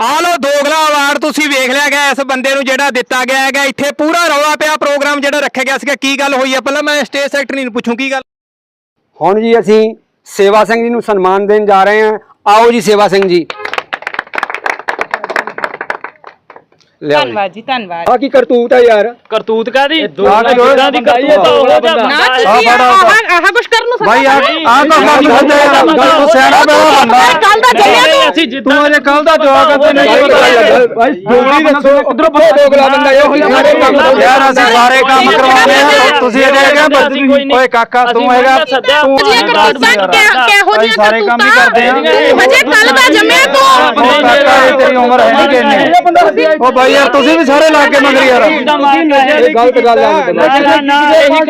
ਆ ਲੋ ਦੋਗਲਾ ਅਵਾਰਡ ਤੁਸੀਂ ਵੇਖ ਲਿਆ ਗਿਆ, ਇਸ ਬੰਦੇ ਨੂੰ ਜਿਹੜਾ ਦਿੱਤਾ ਗਿਆ ਹੈਗਾ, ਇੱਥੇ ਪੂਰਾ ਰੌਲਾ ਪਿਆ ਪ੍ਰੋਗਰਾਮ ਜਿਹੜਾ ਰੱਖਿਆ ਗਿਆ ਸੀਗਾ, ਕੀ ਗੱਲ ਹੋਈ ਆ? ਪਹਿਲਾਂ ਮੈਂ ਸਟੇਜ ਸੈਕਟਰੀ ਨੂੰ ਪੁੱਛੂੰ, ਕੀ ਗੱਲ? ਹੁਣ ਜੀ ਅਸੀਂ ਸੇਵਾ ਸਿੰਘ ਜੀ ਨੂੰ ਸਨਮਾਨ ਦੇਣ ਜਾ ਰਹੇ ਹਾਂ। ਆਓ ਜੀ ਸੇਵਾ ਸਿੰਘ ਜੀ। ਲਿਆਓ ਜੀ। ਧੰਨਵਾਦ ਜੀ ਧੰਨਵਾਦ। ਆਹ ਕੀ ਕਰਤੂਤ ਹੈ ਯਾਰ? ਕਰਤੂਤ ਕਾਦੀ ਆਹ ਤਾਂ ਕਿੱਦਾਂ ਦੀ ਕਰਤੂਤ ਆ ਉਹ ਨਾ ਬੰਦਾ ਤੁਸੀਂ ਆਹ ਆਹ ਕੁਛ ਕਰਨ ਨੂੰ ਭਾਈ ਆ ਆ ਤਾਂ ਮਨ ਬੰਦਾ ਹੈ ਗੱਲ ਤੋਂ ਸਿਆਣਾ ਪਿਆ ਬੰਦਾ। ਕੱਲ ਦਾ ਜੰਮਿਆ ਅਸੀਂ ਜਿੱਦਾਂ ਤੂੰ ਅਜੇ ਕੱਲ ਦਾ ਜਵਾਬ ਤੇ ਨਹੀਂ ਭਾਈ ਦੋਗਲੀ ਦੱਸੋ ਉਧਰੋਂ ਬਹੁਤ ਦੋਗਲਾ ਬੰਦਾ ਇਹੋ ਜਿਹੇ ਸਾਰੇ ਕੰਮ ਯਾਰ ਅਸੀਂ ਸਾਰੇ ਕੰਮ ਕਰਵਾਉਂਦੇ ਆ। ਤੁਸੀਂ ਅਜੇ ਹੈਗਾ ਓਏ ਕਾਕਾ ਤੂੰ ਹੈਗਾ ਤੂੰ ਜੀ ਕਰਤੂਤਾਂ ਕਿਹੋ ਜਿਹੀਆਂ ਸਾਰੇ ਕੰਮ ਹੀ ਕਰਦੇ ਆ। ਹਜੇ ਕੱਲ ਦਾ ਜੰਮਿਆ ਤੂੰ। ਉਹ ਕਾਕਾ ਇਹ ਤੇਰੀ ਉਮਰ ਹੈ ਨਹੀਂ ਕਿੰਨੀ ਉਹ ਭਾਈ ਯਾਰ ਤੁਸੀਂ ਵੀ ਸਾਰੇ ਲਾ ਕੇ ਮੰਗ ਯਾਰ। ਇਹ ਗਲਤ ਗੱਲ ਆ ਇਹੀ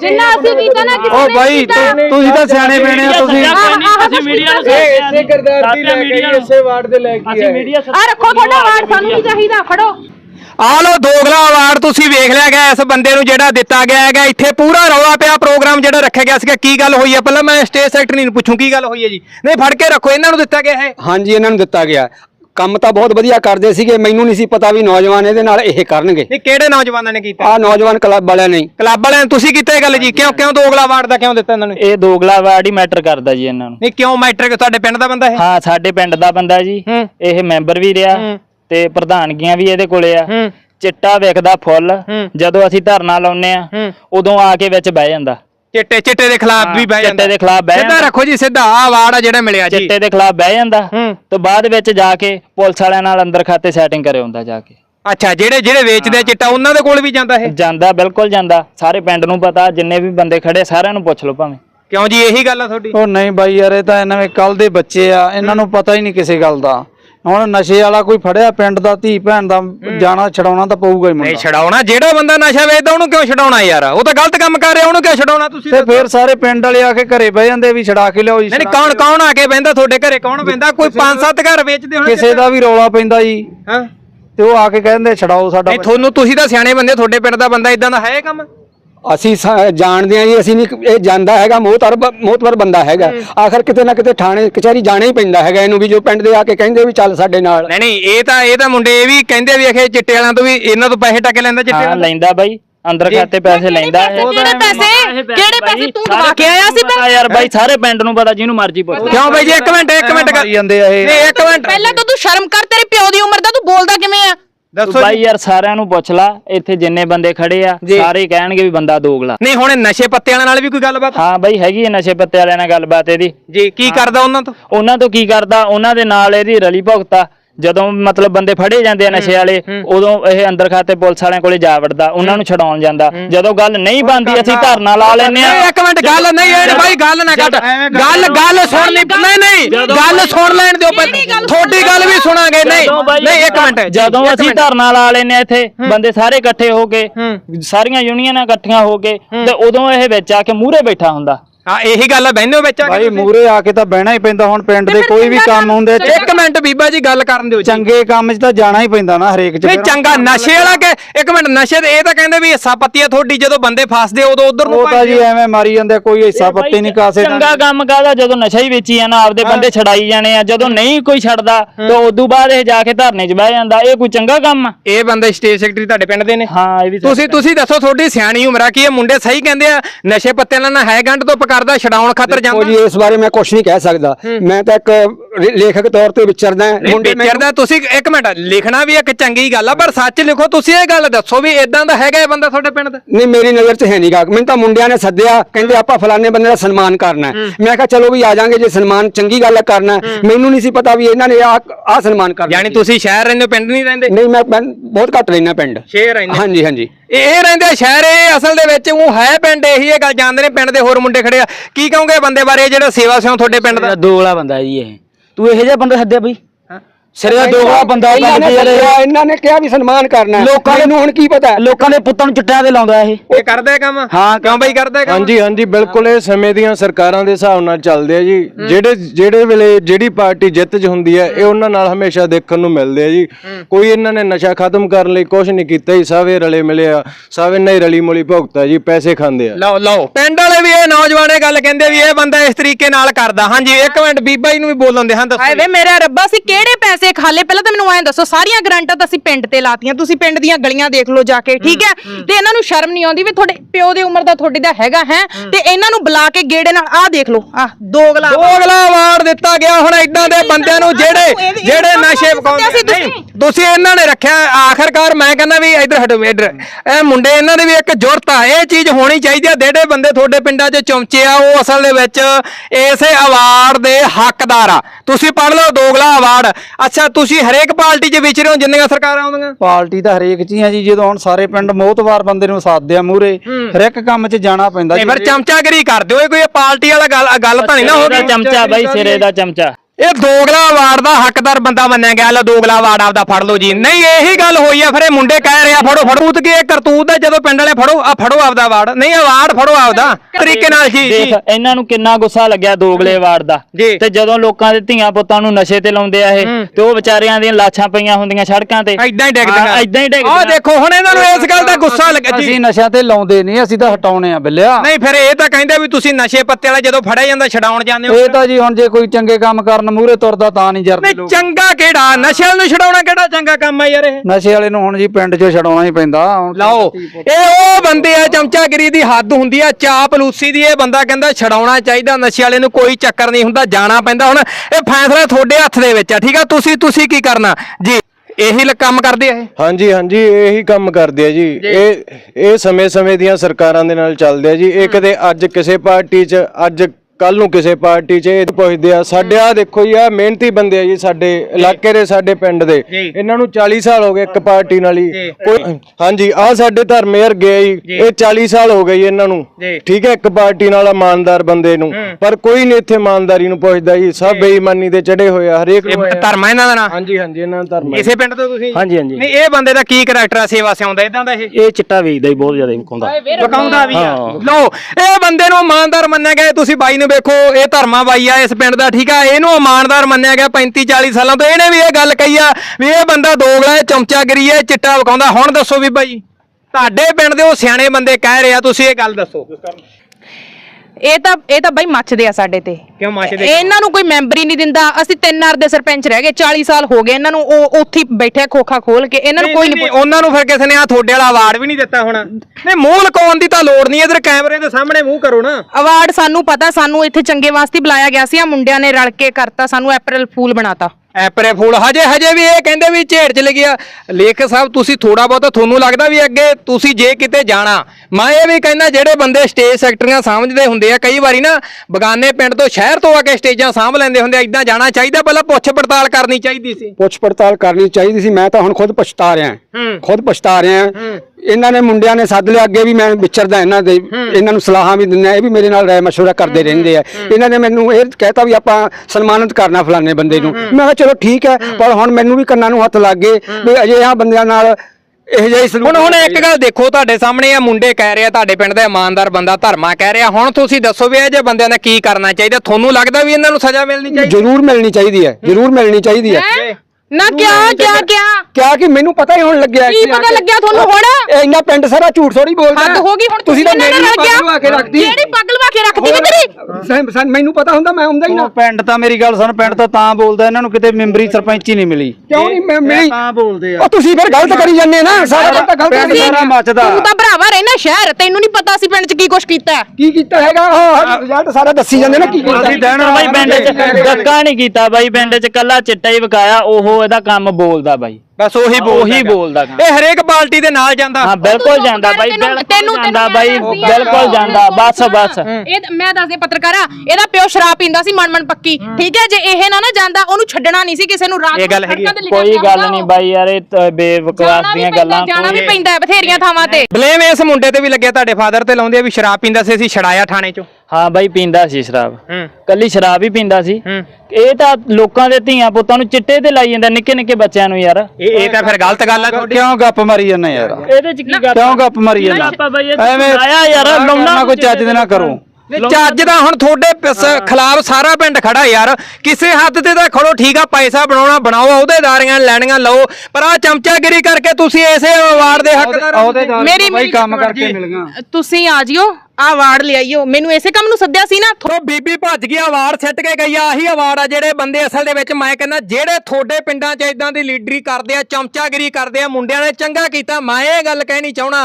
ਜਿੰਨਾ ਅਸੀਂ ਕੀਤਾ ਨਾ ਕਿਸੇ ਉਹ ਭਾਈ ਤੁ- ਤੁਸੀਂ ਤਾਂ ਸਿਆਣੇ ਬਣੇ ਆ ਤੁਸੀਂ। ਅਸੀਂ ਮੀਡੀਆ ਨੂੰ ਇਸੇ ਕਿਰਦਾਰ ਦੀ ਲੈ ਕੇ ਇਸੇ ਵਾਰਡ ਦੇ ਲੈ ਕੇ ਅਸੀਂ ਮੀਡੀਆ ਆ ਰੱਖੋ ਤੁਹਾਡਾ ਵਾਰਡ ਸਾਨੂੰ ਨਹੀਂ ਚਾਹੀਦਾ ਫੜੋ ਆ ਲੋ ਦੋਗਲਾ ਅਵਾਰਡ ਤੁਸੀਂ ਵੇਖ ਲਿਆ ਗਿਆ ਇਸ ਬੰਦੇ ਨੂੰ ਜਿਹੜਾ ਦਿੱਤਾ ਗਿਆ ਹੈਗਾ ਇੱਥੇ ਪੂਰਾ ਰੌਲਾ ਪਿਆ ਪ੍ਰੋਗਰਾਮ ਜਿਹੜਾ ਰੱਖਿਆ ਗਿਆ ਸੀਗਾ ਕੀ ਗੱਲ ਹੋਈ ਆ? ਪਹਿਲਾਂ ਮੈਂ ਸਟੇਜ ਸੈਕਟਰੀ ਨੂੰ ਪੁੱਛੂੰ ਕੀ ਗੱਲ ਹੋਈ ਹੈ ਜੀ? ਨਹੀਂ ਫੜ ਕੇ ਰੱਖੋ ਇਹਨਾਂ ਨੂੰ ਦਿੱਤਾ ਗਿਆ ਹੈ ਹਾਂਜੀ ਇਹਨਾਂ ਨੂੰ ਦਿੱਤਾ ਗਿਆ। ਕੰਮ ਤਾਂ ਬਹੁਤ ਵਧੀਆ ਕਰਦੇ ਸੀਗੇ ਮੈਨੂੰ ਨਹੀਂ ਸੀ ਪਤਾ ਵੀ ਨੌਜਵਾਨ ਇਹਦੇ ਨਾਲ ਇਹ ਕਰਨਗੇ। ਨਹੀਂ ਕਿਹੜੇ ਨੌਜਵਾਨਾਂ ਨੇ ਕੀਤਾ? ਆ ਨੌਜਵਾਨ ਕਲੱਬ ਵਾਲਿਆਂ ਨੇ। ਕਲੱਬ ਵਾਲਿਆਂ ਨੇ ਤੁਸੀਂ ਕੀਤਾ ਇਹ ਗੱਲ ਜੀ? ਕਿਉਂ ਕਿਉਂ ਦੋਗਲਾ ਅਵਾਰਡ ਦਾ ਕਿਉਂ ਦਿੱਤਾ ਇਹਨਾਂ ਨੂੰ? ਇਹ ਦੋਗਲਾ ਵਾਰਡ ਹੀ ਮੈਟਰ ਕਰਦਾ ਜੀ ਇਹਨਾਂ ਨੂੰ। ਨਹੀਂ ਕਿਉਂ ਮੈਟ੍ਰਿਕ ਤੁਹਾਡੇ ਪਿੰਡ ਦਾ ਬੰਦਾ ਹੈ ਹਾਂ ਸਾਡੇ ਪਿੰਡ ਦਾ ਬੰਦਾ ਜੀ। ਹੂੰ। ਇਹ ਮੈਂਬਰ ਵੀ ਰਿਹਾ ਹੂੰ। ਤੇ ਪ੍ਰਧਾਨਗੀਆਂ ਵੀ ਇਹਦੇ ਕੋਲੇ ਆ। ਹੂੰ। ਚਿੱਟਾ ਵਿਕਦਾ ਫੁੱਲ। ਹੂੰ। ਜਦੋਂ ਅਸੀਂ ਧਰਨਾ ਲਾਉਨੇ ਆ ਹੂੰ। ਉਦੋਂ ਆ ਕੇ ਵਿੱਚ ਬਹਿ ਜਾਂਦਾ। ਚਿੱਟੇ ਚਿੱਟੇ ਦੇ ਖਿਲਾਫ ਵੀ ਬਹਿ ਚਿੱਟੇ ਜਾਂਦਾ। ਦੇ ਖਿਲਾਫ ਬਹਿ ਸਿੱਧਾ ਜਾਂਦਾ। ਰੱਖੋ ਜੀ ਸਿੱਧਾ ਆ ਅਵਾਰਡ ਆ ਜਿਹੜਾ ਮਿਲਿਆ ਜੀ। ਚਿੱਟੇ ਦੇ ਖਿਲਾਫ ਬਹਿ ਜਾਂਦਾ। ਹੂੰ। ਤੇ ਬਾਅਦ ਵਿੱਚ ਜਾ ਕੇ ਪੁਲਿਸ ਵਾਲਿਆਂ ਨਾਲ ਅੰਦਰ ਖਾਤੇ ਸੈਟਿੰਗ ਕਰੇ ਹੁੰਦਾ ਜਾ ਕੇ। ਅੱਛਾ ਜਿਹੜੇ ਜਿਹੜੇ ਵੇਚਦੇ ਆ ਚਿੱਟਾ ਉਹਨਾਂ ਦੇ ਕੋਲ ਵੀ ਜਾਂਦਾ ਇਹ? ਜਾਂਦਾ ਬਿਲਕੁਲ ਜਾਂਦਾ। ਸਾਰੇ ਪਿੰਡ ਨੂੰ ਪਤਾ ਜਿੰਨੇ ਵੀ ਬੰਦੇ ਖੜੇ ਸਾਰਿਆਂ ਨੂੰ ਪੁੱਛ ਲਓ ਭਾਵੇਂ। ਕਿਉਂ ਜੀ ਇਹੀ ਗੱਲ ਆ ਤੁਹਾਡੀ? ਉਹ ਨਹੀਂ ਬਾਈ ਯਾਰ ਇਹ ਤਾਂ ਇਹਨਾਂ ਦੇ ਕੱਲ ਦੇ ਬੱਚੇ ਆ। ਇਹਨਾਂ ਨੂੰ ਪਤਾ ਹੀ ਨਹੀਂ ਕਿਸੇ ਗੱਲ ਦਾ। ਹੁਣ ਨਸ਼ੇ ਵਾਲਾ ਕੋਈ ਫੜਿਆ ਪਿੰਡ ਦਾ ਧੀ ਭੈਣ ਦਾ ਜਾਣਾ ਛਡਾਉਣਾ ਤਾਂ ਪਊਗਾ ਹੀ ਨਹੀਂ ਮੁੰਡਾ ਛਡਾਉਣਾ ਜਿਹੜਾ ਬੰਦਾ ਨਸ਼ਾ ਵੇਚਦਾ ਉਹਨੂੰ ਕਿਉਂ ਛਡਾਉਣਾ ਯਾਰ? ਉਹ ਤਾਂ ਗਲਤ ਕੰਮ ਕਰ ਰਿਹਾ ਉਹਨੂੰ ਕਿਉਂ ਛਡਾਉਣਾ ਤੁਸੀਂ? ਤੇ ਫਿਰ ਸਾਰੇ ਪਿੰਡ ਵਾਲੇ ਆ ਕੇ ਘਰੇ ਬਹਿ ਜਾਂਦੇ ਵੀ ਛਡਾ ਕੇ ਲਿਆਓ ਜੀ ਨਹੀਂ ਨਹੀਂ ਕੌਣ ਕੌਣ ਆ ਕੇ ਬਹਿੰਦਾ ਤੁਹਾਡੇ ਘਰੇ? ਕੌਣ ਬਹਿੰਦਾ? ਕੋਈ ਪੰਜ ਸੱਤ ਘਰ ਵੇਚਦੇ ਹੋਣੇ ਕਿਸੇ ਦਾ ਵੀ ਰੌਲਾ ਪੈਂਦਾ ਜੀ। ਹਾਂ। ਤੇ ਉਹ ਆ ਕੇ ਕਹਿੰਦੇ ਛਡਾਓ ਸਾਡਾ ਨਹੀਂ ਤੁਹਾਨੂੰ ਤੁਸੀਂ ਤਾਂ ਸਿਆਣੇ ਬੰਦੇ ਤੁਹਾਡੇ ਪਿੰਡ ਦਾ ਬੰਦਾ ਇਦਾਂ ਦਾ ਹੈ ਕੰਮ? ਅਸੀਂ ਸ- ਜਾਣਦੇ ਹਾਂ ਜੀ ਅਸੀਂ ਨਹੀਂ ਇਹ ਜਾਂਦਾ ਹੈਗਾ ਮੋਹਤਰ ਮੋਹਤਵਰ ਬੰਦਾ ਹੈਗਾ। ਆਖਰ ਕਿਤੇ ਨਾ ਕਿਤੇ ਥਾਣੇ ਕਚਹਿਰੀ ਜਾਣਾ ਹੀ ਪੈਂਦਾ ਹੈਗਾ ਇਹਨੂੰ ਵੀ ਜੋ ਪਿੰਡ ਦੇ ਆ ਕੇ ਕਹਿੰਦੇ ਵੀ ਚੱਲ ਸਾਡੇ ਨਾਲ। ਨਹੀਂ ਨਹੀਂ ਇਹ ਤਾਂ ਇਹ ਤਾਂ ਮੁੰਡੇ ਇਹ ਵੀ ਕਹਿੰਦੇ ਵੀ ਅਖੇ ਚਿੱਟੇ ਵਾਲਿਆਂ ਤੋਂ ਵੀ ਇਹਨਾਂ ਤੋਂ ਪੈਸੇ ਟੱਕੇ ਲੈਂਦਾ ਚਿੱਟੇ ਹਾਂ ਵਾਲਿਆਂ ਲੈਂਦਾ ਬਾਈ ਅੰਦਰ ਖਾਤੇ ਪੈਸੇ ਲੈਂਦਾ। ਇਹ ਕਿਹੜੇ ਪੈਸੇ? ਕਿਹੜੇ ਪੈਸੇ ਤੂੰ ਦਵਾ ਕੇ ਆਇਆ ਸੀ ਪਤਾ ਯਾਰ ਬਾਈ ਸਾਰੇ ਪਿੰਡ ਨੂੰ ਪਤਾ ਜਿਹਨੂੰ ਮਰਜ਼ੀ ਪੁੱਛ। ਕਿਉਂ ਬਾਈ ਜੀ ਇੱਕ ਮਿੰਟ ਇੱਕ ਮਿੰਟ ਮਾਰੀ ਜਾਂਦੇ ਆ ਇਹ। ਨਹੀਂ ਇੱਕ ਮਿੰਟ। ਪਹਿਲਾਂ ਤਾਂ ਤੂੰ ਸ਼ਰਮ ਕਰ ਤੇਰੇ ਪਿਓ ਦੀ ਉਮਰ ਦਾ ਤੂੰ ਬੋਲਦਾ ਕਿਵੇਂ ਆ? ਦੱਸੋ ਬਾਈ ਯਾਰ ਸਾਰਿਆਂ ਨੂੰ ਪੁੱਛ ਲਾ ਇੱਥੇ ਜਿੰਨੇ ਬੰਦੇ ਖੜੇ ਆ। ਸਾਰੇ ਕਹਿਣਗੇ ਵੀ ਬੰਦਾ ਦੋਗਲਾ। ਨਹੀਂ ਹੁਣ ਨਸ਼ੇ ਪੱਤੇ ਵਾਲਿਆਂ ਨਾਲ ਵੀ ਕੋਈ ਗੱਲਬਾਤ? ਹਾਂ ਬਾਈ ਹੈਗੀ ਹੈ ਨਸ਼ੇ ਪੱਤੇ ਵਾਲਿਆਂ ਨਾਲ ਗੱਲਬਾਤ ਇਹਦੀ। ਜੀ ਕੀ ਕਰਦਾ ਉਹਨਾਂ ਤੋਂ? ਉਹਨਾਂ ਤੋਂ ਕੀ ਕਰਦਾ ਉਹਨਾਂ ਦੇ ਨਾਲ ਇਹਦੀ ਰਲੀ ਭੁਗਤਾ। ਜਦੋਂ ਮਤਲਬ ਬੰਦੇ ਫੜੇ ਜਾਂਦੇ ਆ ਨਸ਼ੇ ਵਾਲੇ ਉਦੋਂ ਇਹ ਅੰਦਰ ਖਾਤੇ ਪੁਲਿਸ ਵਾਲਿਆਂ ਕੋਲੇ ਜਾ ਵੜਦਾ ਉਹਨਾਂ ਨੂੰ ਛਡਾਉਣ ਜਾਂਦਾ। ਜਦੋਂ ਗੱਲ ਨਹੀਂ ਬਣਦੀ ਅਸੀਂ ਧਰਨਾ ਲਾ ਲੈਨੇ ਆ ਇੱਕ ਮਿੰਟ ਗੱਲ ਨਹੀਂ ਇਹ ਬਾਈ ਗੱਲ ਨਾ ਕੱਟ। ਗੱਲ ਗੱਲ ਸੁਣਨੀ ਨਹੀਂ ਨਹੀਂ ਗੱਲ ਸੁਣ ਲੈਣ ਦਿਓ ਤੁਹਾਡੀ ਗੱਲ ਵੀ ਸੁਣਾਂਗੇ ਨਹੀਂ ਨਹੀਂ ਇੱਕ ਮਿੰਟ। ਜਦੋਂ ਅਸੀਂ। ਧਰਨਾ ਲਾ ਲੈਨੇ ਆ ਇੱਥੇ ਬੰਦੇ ਸਾਰੇ ਇਕੱਠੇ ਹੋ ਕੇ ਸਾਰੀਆਂ ਯੂਨੀਅਨਾਂ ਇਕੱਠੀਆਂ ਹੋ ਕੇ ਤੇ ਉਦੋਂ ਇਹ ਵਿੱਚ ਆ ਕੇ ਮੂਹਰੇ ਬੈਠਾ ਹੁੰਦਾ। ਹਾਂ ਇਹੀ ਗੱਲ ਆ ਬਹਿੰਦੇ ਹੋ ਵਿੱਚ ਆ ਕੇ ਭਾਈ ਤੁਸੀਂ? ਮੂਰੇ ਆ ਕੇ ਤਾਂ ਬਹਿਣਾ ਹੀ ਪੈਂਦਾ ਹੁਣ ਪਿੰਡ ਦੇ ਕੋਈ ਵੀ ਕੰਮ ਹੁੰਦੇ ਚ ਇੱਕ ਮਿੰਟ ਬੀਬਾ ਜੀ ਗੱਲ ਕਰਨ ਦਿਓ ਜੀ। ਚੰਗੇ ਕੰਮ 'ਚ ਤਾਂ ਜਾਣਾ ਹੀ ਪੈਂਦਾ ਨਾ ਹਰੇਕ 'ਚ ਨਹੀਂ ਫਿਰ। ਚੰਗਾ ਨਸ਼ੇ ਵਾਲਾ ਕਿ ਇੱਕ ਮਿੰਟ ਨਸ਼ੇ ਦੇ ਇਹ ਤਾਂ ਕਹਿੰਦੇ ਵੀ ਹਿੱਸਾ ਪੱਤੀ ਆ ਤੁਹਾਡੀ ਜਦੋਂ ਬੰਦੇ ਫਸਦੇ ਉਦੋਂ ਉਧਰ ਨੂੰ ਉਹ ਤਾਂ ਜੀ ਐਵੇਂ ਮਾਰੀ ਜਾਂਦੇ ਕੋਈ ਹਿੱਸਾ ਪੱਤੀ ਨਹੀਂ ਕਾਸੇ ਦਾ ਚੰਗਾ ਕੰਮ ਕਾਹਦਾ ਜਦੋਂ ਨਸ਼ਾ ਹੀ ਵੇਚੀ ਜਾਣਾ ਆਪਦੇ ਬੰਦੇ ਛਡਾਈ ਜਾਣੇ ਆ ਜਦੋਂ ਨਹੀਂ ਕੋਈ ਛੱਡਦਾ ਤਾਂ ਉਦੋਂ ਬਾਅਦ ਇਹ ਜਾ ਕੇ ਧਰਨੇ 'ਚ ਬਹਿ ਜਾਂਦਾ ਇਹ ਕੋਈ ਚੰਗਾ ਕੰਮ ਆ? ਇਹ ਬੰਦੇ ਸਟੇਜ ਸੈਕਟਰੀ ਤੁਹਾਡੇ ਪਿੰਡ ਦੇ ਨੇ। ਹਾਂ ਇਹ ਵੀ ਤੁਸੀਂ ਤੁਸੀਂ ਦੱਸੋ ਤੁਹਾਡੀ ਸਿਆਣੀ ਉਮਰ ਆ ਕੀ ਇਹ ਮੁੰਡੇ ਸਹੀ ਕਹਿੰਦੇ ਆ ਨਸ਼ੇ ਪੱਤੇ ਨਾਲ ਨਾ ਹੈ ਗੰਢ ਤੋਂ ਪਕੜਦਾ ਛਡਾਉਣ ਖਾਤਰ ਜਾਂਦਾ? ਜੀ ਇਸ ਬਾਰੇ ਮੈਂ ਕੁਝ ਨਹੀਂ ਕਹਿ ਸਕਦਾ। ਮੈਂ ਤਾਂ ਇੱਕ ਲੇਖਕ ਤੌਰ ਤੇ ਵਿਚਰਦਾ ਮੁੰਡੇ ਦਾ ਤੁਸੀਂ ਇੱਕ ਮਿੰਟ ਲਿਖਣਾ ਵੀ ਇੱਕ ਚੰਗੀ ਗੱਲ ਆ ਪਰ ਸੱਚ ਲਿਖੋ ਤੁਸੀਂ ਇਹ ਗੱਲ ਦੱਸੋ ਵੀ ਇਦਾਂ ਦਾ ਹੈਗਾ ਇਹ ਬੰਦਾ ਤੁਹਾਡੇ ਪਿੰਡ ਦਾ? ਨਹੀਂ ਮੇਰੀ ਨਜ਼ਰ 'ਚ ਹੈ ਨਹੀਂਗਾ ਮੈਨੂੰ ਤਾਂ ਮੁੰਡਿਆਂ ਨੇ ਸੱਦਿਆ ਕਹਿੰਦੇ ਆਪਾਂ ਫਲਾਣੇ ਬੰਦੇ ਦਾ ਸਨਮਾਨ ਕਰਨਾ। ਮੈਂ ਕਿਹਾ ਚਲੋ ਵੀ ਆ ਜਾਾਂਗੇ ਜੇ ਸਨਮਾਨ ਚੰਗੀ ਗੱਲ ਕਰਨਾ। ਮੈਨੂੰ ਨਹੀਂ ਸੀ ਪਤਾ ਵੀ ਇਹਨਾਂ ਨੇ ਆ ਆ ਸਨਮਾਨ ਕਰਨਾ ਯਾਨੀ। ਤੁਸੀਂ ਸ਼ਹਿਰ ਰਹਿੰਦੇ ਹੋ ਪਿੰਡ ਨਹੀਂ ਰਹਿੰਦੇ? ਨਹੀਂ ਮੈਂ ਬਹੁਤ ਘੱਟ ਰਹਿਣਾ ਪਿੰਡ। ਸ਼ਹਿਰ ਰਹਿੰਦੇ ਹਾਂਜੀ ਹਾਂਜੀ। ਇਹ ਰਹਿੰਦੇ ਸ਼ਹਿਰ ਇਹ ਅਸਲ ਦੇ ਵਿੱਚ ਉਹ ਹੈ ਪਿੰਡ ਇਹੀ ਇਹ ਗੱਲ ਜਾਣਦੇ ਨੇ ਪਿੰਡ ਦੇ ਹੋਰ ਮੁੰਡੇ ਖੜੇ ਆ। ਕੀ ਕਹੋਗੇ ਬੰਦੇ ਬਾਰੇ? ਜਿਹੜਾ ਸੇਵਾ ਸਿਉ ਤੁਹਾਡੇ ਪਿੰਡ ਦਾ? ਦੋਗਲਾ ਬੰਦਾ ਜੀ ਇਹ। ਤੂੰ ਇਹੋ ਜਿਹਾ ਬੰਦਾ ਸੱਦਿਆ ਬਈ। ਸਿਰੇ ਦਾ ਦੋਗਲਾ ਬੰਦਾ ਇਹਨਾਂ ਬੰਦ ਨੇ ਸੱਦਿਆ, ਇਹਨਾਂ ਨੇ ਕਿਹਾ ਵੀ ਸਨਮਾਨ ਕਰਨਾ ਹੈ। ਲੋਕਾਂ ਨੇ- ਮੈਨੂੰ ਹੁਣ ਕੀ ਪਤਾ ਹੈ? ਲੋਕਾਂ ਦੇ ਪੁੱਤਾਂ ਨੂੰ ਚਿੱਟਿਆਂ ਦੇ ਲਾਉਂਦਾ ਇਹ। ਇਹ ਕਰਦਾ ਇਹ ਕੰਮ? ਹਾਂ। ਕਿਉਂ ਬਈ ਕਰਦਾ ਕੰਮ? ਹਾਂਜੀ ਹਾਂਜੀ ਬਿਲਕੁਲ ਇਹ ਸਮੇਂ ਦੀਆਂ ਸਰਕਾਰਾਂ ਦੇ ਹਿਸਾਬ ਨਾਲ ਚੱਲਦੇ ਆ ਜੀ। ਜਿਹੜੇ ਜਿਹੜੇ ਵੇਲੇ ਜਿਹੜੀ ਪਾਰਟੀ ਜਿੱਤ 'ਚ ਹੁੰਦੀ ਹੈ ਇਹ ਉਹਨਾਂ ਨਾਲ ਹਮੇਸ਼ਾ ਦੇਖਣ ਨੂੰ ਮਿਲਦੇ ਆ ਜੀ। ਕੋਈ ਇਹਨਾਂ ਨੇ ਨਸ਼ਾ ਖਤਮ ਕਰਨ ਲਈ ਕੁਝ ਨਹੀਂ ਕੀਤਾ ਜੀ ਸਭ ਇਹ ਰਲੇ ਮਿਲੇ ਆ ਸਭ ਇਹਨਾਂ ਹੀ ਰਲੀ ਮੁਲੀ ਭੁਗਤਾ ਜੀ ਪੈਸੇ ਖਾਂਦੇ ਆ। ਲਓ ਲਓ। ਪਿੰਡ ਵਾਲੇ ਵੀ ਇਹ ਨੌਜਵਾਨ ਇਹ ਗੱਲ ਕਹਿੰਦੇ ਵੀ ਇਹ ਬੰਦਾ ਇਸ ਤਰੀਕੇ ਨਾਲ ਕਰਦਾ। ਹਾਂਜੀ ਇੱਕ ਮਿੰਟ ਬੀਬਾ ਜੀ ਨੂੰ ਵੀ ਬੋਲਣ ਦੇ ਹਾਂ ਦੱਸੋ ਹਾਏ ਵੇ ਮੇਰਾ ਰੱਬਾ ਸੀ ਕਿਹੜੇ ਪੈਸੇ ਐਂ ਦੱਸੋ ਸਾਰੀਆਂ ਗਰੰਟਾਂ ਤਾਂ ਅਸੀਂ ਪਿੰਡ ਤੇ ਲਾਤੀਆਂ ਤੁਸੀਂ ਪਿੰਡ ਦੀਆਂ ਗਲੀਆਂ ਦੇਖ ਲਓ ਜਾ ਕੇ ਠੀਕ ਹੈ? ਤੇ ਇਹਨਾਂ ਨੂੰ ਸ਼ਰਮ ਨਹੀਂ ਆਉਂਦੀ ਵੀ ਤੁਹਾਡੇ ਪਿਓ ਦੀ ਉਮਰ ਦਾ ਤੁਹਾਡੀ ਦਾ ਹੈਗਾ ਹੈ ਤੇ ਇਹਨਾਂ ਨੂੰ ਬੁਲਾ ਕੇ ਗੇੜੇ ਨਾਲ ਆਹ ਦੇਖ ਲਓ ਆਹ ਦੋਗਲਾ ਦੋਗਲਾ ਅਵਾਰਡ ਦਿੱਤਾ ਗਿਆ ਹੁਣ ਇਦਾਂ ਦੇ ਬੰਦਿਆਂ ਨੂੰ ਜਿਹੜੇ ਜਿਹੜੇ ਨਸ਼ੇ ਤੁਸੀਂ। ਨਹੀਂ ਤੁਸੀਂ। ਇਹਨਾਂ ਨੇ ਰੱਖਿਆ ਆਖਰਕਾਰ ਮੈਂ ਕਹਿੰਦਾ ਵੀ ਇੱਧਰ ਹਟੋ ਇੱਧਰ। ਇਹ ਮੁੰਡੇ ਇਹਨਾਂ ਦੀ ਵੀ ਇੱਕ ਜੁਰਤ ਆ ਇਹ ਚੀਜ਼ ਹੋਣੀ ਚਾਹੀਦੀ ਆ ਜਿਹੜੇ ਬੰਦੇ ਤੁਹਾਡੇ ਪਿੰਡਾਂ 'ਚ ਚਮਚੇ ਆ ਉਹ ਅਸਲ ਦੇ ਵਿੱਚ ਇਸੇ ਅਵਾਰਡ ਦੇ ਹੱਕਦਾਰ ਆ। ਤੁਸੀਂ ਪੜ ਲਓ ਦੋਗਲਾ ਅਵਾਰਡ ਅੱਛਾ ਤੁਸੀਂ ਹਰੇਕ ਪਾਰਟੀ 'ਚ ਵਿਚਰੇ ਹੋ ਜਿੰਨੀਆਂ ਸਰਕਾਰਾਂ ਆਉਂਦੀਆਂ? ਪਾਰਟੀ ਤਾਂ ਹਰੇਕ ਚ ਹੀ ਆ ਜੀ ਜਦੋਂ ਹੁਣ ਸਾਰੇ ਪਿੰਡ ਮੋਹਤਵਾਰ ਬੰਦੇ ਨੂੰ ਸਾਥਦੇ ਆ ਮੂਰੇ ਹਰ ਇੱਕ ਕੰਮ 'ਚ ਜਾਣਾ ਪੈਂਦਾ ਤੇ ਫਿਰ ਚਮਚਾਗਰੀ ਕਰਦੇ ਹੋ ਇਹ ਕੋਈ ਪਾਰਟੀ ਵਾਲਾ ਗੱਲ ਗੱਲ ਤਾਂ ਨਹੀਂ ਨਾ ਹੋ ਗਈ। ਚਮਚਾ ਬਾਈ ਸਿਰੇ ਦਾ ਚਮਚਾ। ਇਹ ਦੋਗਲਾ ਅਵਾਰਡ ਦਾ ਹੱਕਦਾਰ ਬੰਦਾ ਮੰਨਿਆ ਗਿਆ ਲੈ ਦੋਗਲਾ ਅਵਾਰਡ ਆਪਦਾ ਫੜ ਲਓ ਜੀ। ਨਹੀਂ ਇਹੀ ਗੱਲ ਹੋਈ ਆ ਫਿਰ ਇਹ ਮੁੰਡੇ ਕਹਿ ਰਹੇ ਆ ਫੜੋ ਫੜੂਤ ਕੀ ਇਹ ਕਰਤੂਤ ਦਾ ਜਦੋਂ ਪਿੰਡ ਵਾਲੇ ਫੜੋ ਆ ਫੜੋ ਆਪਦਾ ਅਵਾਰਡ ਨਹੀਂ ਅਵਾਰਡ ਫੜੋ ਆਪਦਾ ਤਰੀਕੇ ਨਾਲ ਜੀ ਜੀ। ਦੇਖ ਇਹਨਾਂ ਨੂੰ ਕਿੰਨਾ ਗੁੱਸਾ ਲੱਗਿਆ ਦੋਗਲੇ ਵਾਰ ਦਾ। ਜੀ। ਤੇ ਜਦੋਂ ਲੋਕਾਂ ਦੇ ਧੀਆਂ ਪੁੱਤਾਂ ਨੂੰ ਨਸ਼ੇ ਤੇ ਲਾਉਂਦੇ ਆ ਇਹ ਤੇ ਉਹ ਵਿਚਾਰਿਆਂ ਦੀਆਂ ਲਾਸ਼ਾਂ ਪਈਆਂ ਹੁੰਦੀਆਂ ਸੜਕਾਂ ਤੇ। ਐਦਾਂ ਹੀ ਡਿੱਗਦੀਆਂ ਹਾਂ, ਏਦਾਂ ਹੀ ਡਿੱਗਦੀਆਂ ਆਹ ਦੇਖੋ ਹੁਣ ਇਹਨਾਂ ਨੂੰ ਇਸ ਗੱਲ ਦਾ ਗੁੱਸਾ ਲੱਗਿਆ ਜੀ। ਅਸੀਂ ਨਸ਼ਿਆਂ ਤੇ ਲਾਉਂਦੇ ਨਹੀਂ ਅਸੀਂ ਤਾਂ ਹਟਾਉਣੇ ਆ ਬਿੱਲਿਆ। ਨਹੀਂ ਫਿਰ ਇਹ ਤਾਂ ਕਹਿੰਦੇ ਵੀ ਤੁਸੀਂ ਨਸ਼ੇ ਪੱਤੇ ਵਾਲਾ ਜਦੋਂ ਫੜਿਆ ਜਾਂਦਾ ਛਡਾਉਣ ਜਾਂਦੇ ਹੋ। ਇਹ ਤਾਂ ਜੀ ਹੁਣ ਜੇ ਕੋਈ ਚੰਗੇ ਕੰਮ ਕਰਨ ਮੂਰੇ ਤੁਰਦਾ ਤਾਂ ਨਹੀਂ ਜਰਦੇ ਨਹੀਂ ਲੋਕ। ਚੰਗਾ ਕਿਹੜਾ? ਨਸ਼ਿਆਂ ਨੂੰ ਛਡਾਉਣਾ ਕਿਹੜਾ ਚੰਗਾ ਕੰਮ ਆ ਯਾਰ ਇਹ? ਨਸ਼ੇ ਵਾਲੇ ਨੂੰ ਹੁਣ ਜੀ ਪਿੰਡ 'ਚੋਂ ਛਡਾਉਣਾ ਹੀ ਪੈਂਦਾ ਹੁਣ ਲਓ। ਇਹ ਉਹ ਬੰਦੇ ਆ ਚਮਚਾਗਰੀ ਦੀ ਹੱਦ ਹੁੰਦੀ ਆ ਚਾਪ ਲੂਸੀ ਦੀ ਇਹ ਬੰਦਾ ਕਹਿੰਦਾ ਛਡਾਉਣਾ ਚਾਹੀਦਾ ਨਸ਼ੇ ਵਾਲੇ ਨੂੰ ਕੋਈ ਚੱਕਰ ਨਹੀਂ ਹੁੰਦਾ ਜਾਣਾ ਪੈਂਦਾ। ਹੁਣ ਇਹ ਫੈਸਲਾ ਤੁਹਾਡੇ ਹੱਥ ਦੇ ਵਿੱਚ ਆ ਠੀਕ ਆ? ਤੁਸੀਂ ਤੁਸੀਂ ਕੀ ਕਰਨਾ? ਜੀ ਇਹੀ ਲ- ਕੰਮ ਕਰਦੇ ਆ ਇਹ? ਹਾਂਜੀ ਹਾਂਜੀ ਇਹੀ ਕੰਮ ਕਰਦੇ ਆ ਜੀ। ਇਹ ਇਹ ਸਮੇਂ-ਸਮੇਂ ਦੀਆਂ ਸਰਕਾਰਾਂ ਦੇ ਨਾਲ ਚੱਲਦੇ ਆ ਜੀ। ਇਹ ਕਦੇ ਅੱਜ ਕਿਸੇ ਪਾਰਟੀ 'ਚ ਅੱਜ ਕੱਲ ਨੂੰ ਕਿਸੇ ਪਾਰਟੀ 'ਚ ਇਹ ਪੁੱਛਦੇ ਆ ਸਾਡੇ ਆ ਦੇਖੋ ਜੀ ਆ ਮਿਹਨਤੀ ਬੰਦੇ ਆ ਜੀ ਸਾਡੇ ਇਲਾਕੇ ਦੇ ਸਾਡੇ ਪਿੰਡ ਦੇ। ਇਹਨਾਂ ਨੂੰ 40 ਸਾਲ ਹੋ ਗਏ ਇੱਕ ਪਾਰਟੀ ਨਾਲ ਹੀ। ਕੋਈ ਹਾਂਜੀ ਆ ਸਾਡੇ ਧਰਮੇਰ ਗਏ ਜੀ। ਇਹ 40 ਸਾਲ ਹੋ ਗਏ ਜੀ ਇਹਨਾਂ ਨੂੰ। ਠੀਕ ਹੈ ਇੱਕ ਪਾਰਟੀ ਨਾਲ ਇਮਾਨਦਾਰ ਬੰਦੇ ਨੂੰ। ਪਰ ਕੋਈ ਨਹੀਂ ਇੱਥੇ ਇਮਾਨਦਾਰੀ ਨੂੰ ਪੁੱਛਦਾ ਜੀ। ਸਭ ਬੇਈਮਾਨੀ ਦੇ ਚੜੇ ਹੋਏ ਆ ਹਰੇਕ ਨੂੰ ਇਹ ਧਰਮ ਇਹਨਾਂ ਦਾ ਨਾਂ। ਹਾਂਜੀ ਹਾਂਜੀ ਇਹਨਾਂ ਦਾ ਧਰਮ ਹੈ। ਇਸੇ ਪਿੰਡ ਤੋਂ ਤੁਸੀਂ? ਹਾਂਜੀ ਹਾਂਜੀ। ਨਹੀਂ ਇਹ ਬੰਦੇ ਦਾ ਕੀ ਕਰੈਕਟਰ ਆ? ਸੇਵਾ ਸਿਆਉਂਦਾ ਇਦਾਂ ਦਾ ਇਹ? ਇਹ ਚਿੱਟਾ ਵੇਚਦਾ ਹੀ ਬਹੁਤ ਜ਼ਿਆਦਾ ਮੁਕਾਉਂਦਾ ਬਕਾਉਂਦਾ ਵੀ ਆ। ਲਓ ਇਹ ਬੰਦੇ ਨੂੰ ਇਮਾਨਦਾਰ ਮੰਨਿਆ ਗਿਆ। ਤੁਸੀਂ ਬਾਈ ਨੂੰ ਵੇਖੋ, ਇਹ ਧਰਮਾ ਬਾਈ ਆ ਇਸ ਪਿੰਡ ਦਾ, ਠੀਕ ਆ? ਇਹਨੂੰ ਇਮਾਨਦਾਰ ਮੰਨਿਆ ਗਿਆ 35 40 ਸਾਲਾਂ ਤੋਂ। ਇਹਨੇ ਵੀ ਇਹ ਗੱਲ ਕਹੀ ਆ ਵੀ ਇਹ ਬੰਦਾ ਦੋਗਲਾ ਹੈ, ਚਮਚਾਗਰੀ ਹੈ, ਚਿੱਟਾ ਬਕਾਉਂਦਾ ਹੁਣ ਦੱਸੋ ਵੀ ਬਾਈ, ਤੁਹਾਡੇ ਪਿੰਡ ਦੇ ਉਹ ਸਿਆਣੇ ਬੰਦੇ ਕਹਿ ਰਹੇ ਆ, ਤੁਸੀਂ ਇਹ ਗੱਲ ਦੱਸੋ। ਇਹ ਤਾਂ ਇਹ ਤਾਂ ਬਈ ਮੱਚਦੇ ਆ ਸਾਡੇ ਤੇ। ਕਿਉਂ ਮੱਚਦੇ ਇਹਨਾਂ ਨੂੰ ਕੋਈ ਮੈਂਬਰ ਹੀ ਨਹੀਂ ਦਿੰਦਾ। ਅਸੀਂ ਤਿੰਨ ਨਰ ਦੇ ਸਰਪੰਚ ਰਹਿ ਗਏ 40 ਸਾਲ ਹੋ ਗਏ ਇਹਨਾਂ ਨੂੰ ਉਹ ਉੱਥੇ ਬੈਠੇ ਖੋਖਾ ਖੋਲ ਕੇ। ਇਹਨਾਂ ਨੂੰ ਕੋਈ ਨਹੀਂ ਉਹਨਾਂ ਨੂੰ ਫਿਰ ਕਿਸੇ ਨੇ ਆ ਤੁਹਾਡੇ ਵਾਲਾ ਅਵਾਰਡ ਵੀ ਨਹੀਂ ਦਿੱਤਾ ਹੋਣਾ। ਨਹੀਂ ਮੂੰਹ ਲਕਾਉਣ ਦੀ ਤਾਂ ਲੋੜ ਨਹੀਂ ਇਧਰ ਕੈਮਰੇ ਦੇ ਸਾਹਮਣੇ ਮੂੰਹ ਕਰੋ ਨਾ। ਅਵਾਰਡ ਸਾਨੂੰ ਪਤਾ ਸਾਨੂੰ ਇੱਥੇ ਚੰਗੇ ਵਾਸਤੇ ਬੁਲਾਇਆ ਗਿਆ ਸੀ ਆ ਮੁੰਡਿਆਂ ਨੇ ਰਲ ਕੇ ਕਰਤਾ ਸਾਨੂੰ ਅਪ੍ਰੈਲ ਫੂਲ ਬਣਾਤਾ। ਐਪਰੇ ਫੂਲ। ਹਜੇ ਹਜੇ ਵੀ ਇਹ ਕਹਿੰਦੇ ਵੀ ਝੇੜ ਚ ਲੱਗਿਆ। ਲੇਖ ਸਾਹਿਬ ਤੁਸੀਂ ਥੋੜਾ ਬਹੁਤਾ ਤੁਹਾਨੂੰ ਲੱਗਦਾ ਵੀ ਅੱਗੇ ਤੁਸੀਂ ਜੇ ਕਿਤੇ ਜਾਣਾ। ਮੈਂ ਇਹ ਵੀ ਕਹਿੰਦਾ ਜਿਹੜੇ ਬੰਦੇ ਸਟੇਜ ਸੈਕਟਰੀਆਂ ਸਮਝਦੇ ਹੁੰਦੇ ਆ ਕਈ ਵਾਰੀ ਨਾ ਬਗਾਨੇ ਪਿੰਡ ਤੋਂ ਸ਼ਹਿਰ ਤੋਂ ਆ ਕੇ ਸਟੇਜਾਂ ਸਾਂਭ ਲੈਂਦੇ ਹੁੰਦੇ ਆ ਇਦਾਂ ਜਾਣਾ ਚਾਹੀਦਾ ਪਹਿਲਾਂ ਪੁੱਛ ਪੜਤਾਲ ਕਰਨੀ ਚਾਹੀਦੀ ਸੀ। ਪੁੱਛ ਪੜਤਾਲ ਕਰਨੀ ਚਾਹੀਦੀ ਸੀ। ਮੈਂ ਤਾਂ ਹੁਣ ਖੁਦ ਪਛਤਾ ਰਿਹਾ। ਖੁਦ ਪਛਤਾ ਰਿਹਾ। ਇਹਨਾਂ ਨੇ ਮੁੰਡਿਆਂ ਨੇ ਸੱਦ ਲਿਆ ਅੱਗੇ ਵੀ ਮੈਂ ਵਿਚਰਦਾ ਇਹਨਾਂ ਦੇ ਇਹਨਾਂ ਨੂੰ ਸਲਾਹਾਂ ਵੀ ਦਿੰਦਾ ਇਹ ਵੀ ਮੇਰੇ ਨਾਲ ਰਾਏ ਮਸ਼ਵਰਾ ਕਰਦੇ ਰਹਿੰਦੇ ਆ। ਇਹਨਾਂ ਨੇ ਮੈਨੂੰ ਇਹ ਕਹਿਤਾ ਵੀ ਆਪਾਂ ਸਨਮਾਨਿਤ ਕਰਨਾ ਫਲਾਣੇ ਬੰਦੇ ਨੂੰ। ਮੈਂ ਕਿਹਾ ਚਲੋ ਠੀਕ ਹੈ ਪਰ ਹੁਣ ਮੈਨੂੰ ਵੀ ਕੰਨਾਂ ਨੂੰ ਹੱਥ ਲੱਗ ਗਏ ਵੀ ਅਜੇ ਆ ਬੰਦਿਆਂ ਨਾਲ ਇਹ ਜਿਹੀ ਸਲੂਕ ਹੁਣ ਹੁਣ ਇੱਕ ਗੱਲ ਦੇਖੋ ਤੁਹਾਡੇ ਸਾਹਮਣੇ ਆ ਮੁੰਡੇ ਕਹਿ ਰਹੇ ਤੁਹਾਡੇ ਪਿੰਡ ਦਾ ਇਮਾਨਦਾਰ ਬੰਦਾ ਧਰਮਾ ਕਹਿ ਰਿਹਾ। ਹੁਣ ਤੁਸੀਂ ਦੱਸੋ ਵੀ ਇਹ ਜੇ ਬੰਦਿਆਂ ਦਾ ਕੀ ਕਰਨਾ ਚਾਹੀਦਾ? ਤੁਹਾਨੂੰ ਲੱਗਦਾ ਵੀ ਇਹਨਾਂ ਨੂੰ ਸਜ਼ਾ ਮਿਲਣੀ ਚਾਹੀਦੀ? ਜ਼ਰੂਰ ਮਿਲਣੀ ਚਾਹੀਦੀ ਹੈ ਜ਼ਰੂਰ ਮਿਲਣੀ ਚਾਹੀਦੀ ਹੈ। ਨਾ ਕਿਆ ਕਿਆ ਕਿਆ? ਕਿਆ ਕਿ ਮੈਨੂੰ ਪਤਾ ਹੀ ਹੁਣ ਲੱਗਿਆ ਕੀ ਕਿ ਪਤਾ ਲੱਗਿਆ ਤੁਹਾਨੂੰ ਹੁਣ? ਇਹ ਇੰਨਾ ਪਿੰਡ ਸਾਰਾ ਝੂਠ ਥੋੜੀ ਬੋਲਦਾ। ਹੱਦ ਹੋ ਗਈ ਹੁਣ ਤੁਸੀਂ ਤਾਂ ਮੇਰੀ ਨਾਲ ਪੱਗ ਲਵਾ ਕੇ ਰੱਖਦੀ ਕਿਹੜੀ ਪੱਗ ਲਵਾ ਕੇ ਰੱਖਦੀ ਨੀ ਤੇਰੀ ਸਨ- ਮੈਨੂੰ ਪਤਾ ਹੁੰਦਾ ਮੈਂ ਆਉਂਦਾ ਹੀ ਨਾ। ਉਹ ਪਿੰਡ ਤਾਂ ਮੇਰੀ ਗੱਲ ਸੁਣ ਪਿੰਡ ਤਾਂ ਤਾਂ ਬੋਲਦਾ ਇਹਨਾਂ ਨੂੰ ਕਿਤੇ ਮੈਂਬਰੀ ਸਰਪੰਚੀ ਨਹੀਂ ਮਿਲੀ। ਕਿਉਂ ਨਹੀਂ? ਮੈਂ ਮੇਰੀ ਤਾਂ ਬੋਲਦੇ ਆ। ਉਹ ਤੁਸੀਂ ਫਿਰ ਗਲਤ ਕਰੀ ਜਾਂਦੇ ਨਾ ਸਾਰਾ ਤਾਂ ਗਲਤ ਸਾਰਾ ਮੱਚਦਾ। ਤੂੰ ਤਾਂ ਭਰਾਵਾ ਰਹਿਣਾ ਸ਼ਹਿਰ ਤੈਨੂੰ ਨਹੀਂ ਪਤਾ ਸੀ ਪਿੰਡ 'ਚ ਕੀ ਕੁਛ ਕੀਤਾ ਕੀ ਕੀਤਾ ਹੈਗਾ? ਉਹ ਰਿਜ਼ਲਟ ਸਾਰਾ ਦੱਸੀ ਜਾਂਦੇ ਨਾ ਕੀ ਕੀਤਾ। ਅਸੀਂ ਦੇਣ ਬਾਈ ਪਿੰਡ 'ਚ ਗੱਕਾ ਨਹੀਂ ਕੀਤਾ ਬਾਈ ਪਿੰਡ 'ਚ ਕੱਲਾ ਚਿੱਟਾ ਹੀ ਵਿਕਾਇਆ ਉਹ ਇਹਦਾ ਕੰਮ ਬੋਲਦਾ ਬਾਈ। ਬਸ ਉਹੀ ਉਹੀ ਬੋਲਦਾ ਗਾ। ਇਹ ਹਰੇਕ ਪਾਰਟੀ ਦੇ ਨਾਲ ਜਾਂਦਾ। ਹਾਂ ਬਿਲਕੁਲ ਜਾਂਦਾ ਬਾਈ ਤੈਨੂੰ- ਬਿਲਕੁਲ ਜਾਂਦਾ ਬਾਈ। ਬਿਲਕੁਲ ਜਾਂਦਾ ਬਸ ਬਸ। ਇਹ ਤਾਂ- ਮੈਂ ਦੱਸਦੀ ਪੱਤਰਕਾਰਾ ਇਹਦਾ ਪਿਓ ਸ਼ਰਾਬ ਪੀਂਦਾ ਸੀ ਮਨ ਮਨ ਪੱਕੀ ਠੀਕ ਹੈ ਜੇ ਇਹ ਨਾ ਨਾ ਜਾਂਦਾ ਉਹਨੂੰ ਛੱਡਣਾ ਨਹੀਂ ਸੀ ਕਿਸੇ ਨੂੰ ਰਾਤ ਇਹ ਗੱਲ ਨੂੰ ਹੈਗੀ ਸੜਕਾਂ ਤੇ ਕੋਈ ਗੱਲ ਨਹੀਂ ਉਹ। ਬਾਈ ਯਾਰ ਇਹ ਤਾਂ ਬੇਵਕਵਾਸ ਜਾਣਾ ਵੀ ਦੀਆਂ ਪੈਂਦਾ, ਗੱਲਾਂ ਜਾਣਾ ਵੀ ਕੋਈ- ਪੈਂਦਾ ਹੈ ਬਥੇਰੀਆਂ ਥਾਵਾਂ ਤੇ। ਬਲੇਮ ਇਸ ਮੁੰਡੇ ਤੇ ਵੀ ਲੱਗਿਆ ਤੁਹਾਡੇ ਫਾਦਰ ਤੇ ਲਾਉਂਦੇ ਆ ਵੀ ਸ਼ਰਾਬ ਪੀਂਦਾ ਸੀ ਅਸੀਂ ਛੜਾਇਆ ਥਾਣੇ ਚੋਂ। ਹਾਂ ਬਾਈ ਪੀਂਦਾ ਸੀ ਸ਼ਰਾਬ। ਹੂੰ। ਕੱਲੀ ਸ਼ਰਾਬ ਹੀ ਪੀਂਦਾ ਸੀ। ਹੂੰ। ਇਹ ਤਾਂ ਲੋਕਾਂ ਦੇ ਧੀਆਂ ਪੁੱਤਾਂ ਨੂੰ ਚਿੱਟੇ ਤੇ ਲਾਈ ਜਾਂਦਾ ਨਿੱਕੇ ਨਿੱਕੇ ਬੱਚਿਆਂ ਨੂੰ ਯਾਰ। ਇਹ ਇਹ ਤਾਂ ਫਿਰ ਗਲਤ ਗੱਲ ਆ। ਤੁਹਾਡੀ ਕਿਉਂ ਗੱਪ ਮਾਰੀ ਜਾਂਦਾ ਯਾਰ? ਇਹਦੇ ਚ ਕੀ ਗੱਲ ਕਿਉਂ ਗੱਪ ਮਾਰੀ ਜਾਂਦਾ? ਆਪਾਂ ਬਾਈ ਇਹ ਐਵੇਂ ਆਇਆ ਯਾਰ ਲਾਉਣਾ ਕੋਈ ਚੱਜ ਦੇ ਨਾ ਕਰੋ। ਨਹੀਂ, ਚੱਜ ਦਾ ਹੁਣ ਤੁਹਾਡੇ ਪਿਸ- ਖਿਲਾਫ ਸਾਰਾ ਪਿੰਡ ਖੜਾ ਯਾਰ। ਕਿਸੇ ਹੱਦ ਤੇ ਤਾਂ ਖੜੋ ਠੀਕ ਆ ਪੈਸਾ ਬਣਾਉਣਾ ਬਣਾਓ ਅਹੁਦੇਦਾਰੀਆਂ ਲੈਣੀਆਂ ਲਓ। ਪਰ ਆ ਚਮਚਾਗਿਰੀ ਕਰਕੇ ਤੁਸੀਂ ਇਸੇ ਅਵਾਰਡ ਦੇ ਹੱਕਦਾਰ ਹੋ। ਉਹਦੇ ਨਾਲ ਮੇਰੀ- ਬਾਈ ਕੰਮ ਮੇਰੀ ਕਰਕੇ ਮਿਲ ਗਿਆ ਤੁਸੀਂ ਆ ਜਿਓ। ਆ ਅਵਾਰਡ ਲਿਆਈਓ। ਮੈਨੂੰ ਇਸੇ ਕੰਮ ਨੂੰ ਸੱਦਿਆ ਸੀ ਨਾ। ਉਹ ਬੀਬੀ ਭੱਜ ਗਈ ਅਵਾਰਡ ਸਿੱਟ ਕੇ ਗਈ ਆ। ਆਹੀ ਅਵਾਰਡ ਆ ਜਿਹੜੇ ਬੰਦੇ ਅਸਲ ਦੇ ਵਿੱਚ ਮੈਂ ਕਹਿੰਦਾ ਜਿਹੜੇ ਤੁਹਾਡੇ ਪਿੰਡਾਂ 'ਚ ਇਦਾਂ ਦੀ ਲੀਡਰੀ ਕਰਦੇ ਆ ਚਮਚਾਗਿਰੀ ਕਰਦੇ ਆ ਮੁੰਡਿਆਂ ਨੇ ਚੰਗਾ ਕੀਤਾ। ਮੈਂ ਇਹ ਗੱਲ ਕਹਿਣੀ ਚਾਹਣਾ